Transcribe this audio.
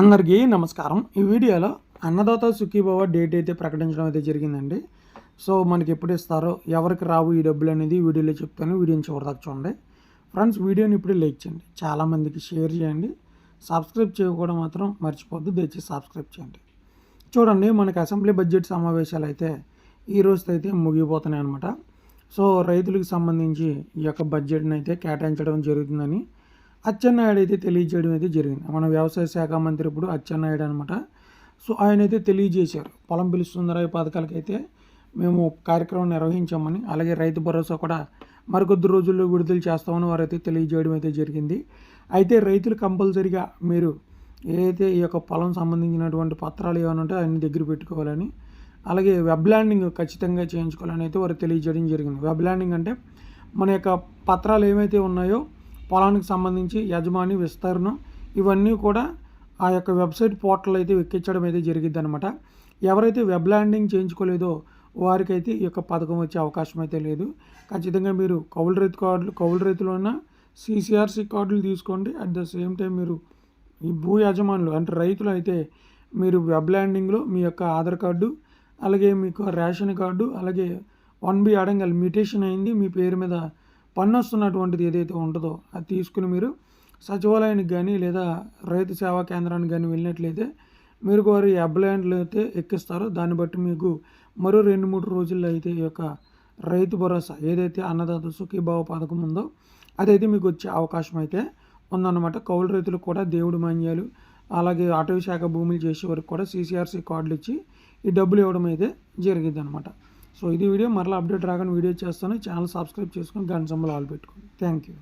అందరికీ నమస్కారం. ఈ వీడియోలో అన్నదాత సుఖీభవ డేట్ అయితే ప్రకటించడం అయితే జరిగిందండి. సో మనకి ఎప్పుడు ఇస్తారో ఎవరికి రావు ఈ డబ్బులు అనేది వీడియోలో చెప్తాను. వీడియోని చివరిదాకా చూడండి. ఫ్రెండ్స్ వీడియోని ఇప్పుడు లైక్ చేయండి. చాలామందికి షేర్ చేయండి. సబ్స్క్రైబ్ చేయకూడదు మాత్రం మర్చిపోద్దు దయచేసి సబ్స్క్రైబ్ చేయండి. చూడండి మనకి అసెంబ్లీ బడ్జెట్ సమావేశాలు అయితే ఈ రోజుతో అయితే ముగిపోతున్నాయి అనమాట సో రైతులకు సంబంధించి ఈ యొక్క బడ్జెట్ని అయితే కేటాయించడం జరుగుతుందని అచ్చెన్నాయుడు అయితే తెలియజేయడం అయితే జరిగింది. మన వ్యవసాయ శాఖ మంత్రి ఇప్పుడు అచ్చెన్నాయుడు అనమాట సో ఆయన అయితే తెలియజేశారు. పొలం పిలుస్తుందరా ఈ పథకాలకైతే. మేము కార్యక్రమం నిర్వహించామని అలాగే రైతు భరోసా కూడా మరికొద్ది రోజుల్లో విడుదల చేస్తామని వారైతే తెలియజేయడం అయితే జరిగింది. అయితే రైతులు కంపల్సరిగా మీరు ఏదైతే ఈ యొక్క పొలం సంబంధించినటువంటి పత్రాలు ఏమైనా ఉంటే అన్ని దగ్గర పెట్టుకోవాలని అలాగే వెబ్ ల్యాండింగ్ ఖచ్చితంగా చేయించుకోవాలని అయితే వారు తెలియజేయడం జరిగింది. వెబ్ ల్యాండింగ్ అంటే మన యొక్క పత్రాలు ఏమైతే ఉన్నాయో పొలానికి సంబంధించి యజమాని విస్తరణ ఇవన్నీ కూడా ఆ యొక్క వెబ్సైట్ పోర్టల్ అయితే ఎక్కించడం అయితే జరిగింది అనమాట ఎవరైతే వెబ్ ల్యాండింగ్ చేయించుకోలేదో వారికైతే ఈ యొక్క పథకం వచ్చే అవకాశం అయితే లేదు. ఖచ్చితంగా మీరు కౌలు రైతు కార్డులు కౌలు రైతులు ఉన్న సిసిఆర్సి కార్డులు తీసుకోండి. అట్ ద సేమ్ టైం మీరు ఈ భూ యజమానులు అంటే రైతులు అయితే మీరు వెబ్ ల్యాండింగ్లో మీ యొక్క ఆధార్ కార్డు అలాగే మీకు రేషన్ కార్డు అలాగే వన్ బి అడంగల్ మ్యూటేషన్ అయింది. మీ పేరు మీద పన్ను వస్తున్నటువంటిది ఏదైతే ఉంటుందో అది తీసుకుని మీరు సచివాలయానికి కానీ లేదా రైతు సేవా కేంద్రానికి కానీ వెళ్ళినట్లయితే మీరు వారి అబ్లాండ్లు అయితే ఎక్కిస్తారో దాన్ని బట్టి మీకు మరో రెండు మూడు రోజుల్లో అయితే ఈ యొక్క రైతు భరోసా ఏదైతే అన్నదాత సుఖీభావ పథకం ఉందో అదైతే మీకు వచ్చే అవకాశం అయితే ఉందన్నమాట. కౌలు రైతులకు కూడా దేవుడి మాన్యాలు అలాగే అటవీ శాఖ భూములు చేసే వరకు కూడా సీసీఆర్సీ కార్డులు ఇచ్చి ఈ డబ్బులు ఇవ్వడం అయితే జరిగింది అనమాట సో ఇది వీడియో మరలా అప్డేట్ రాగానే వీడియో చేస్తాను. ఛానల్ సబ్స్క్రైబ్ చేసుకొని గంట సంబలు ఆల్ పెట్టుకోండి. Thank you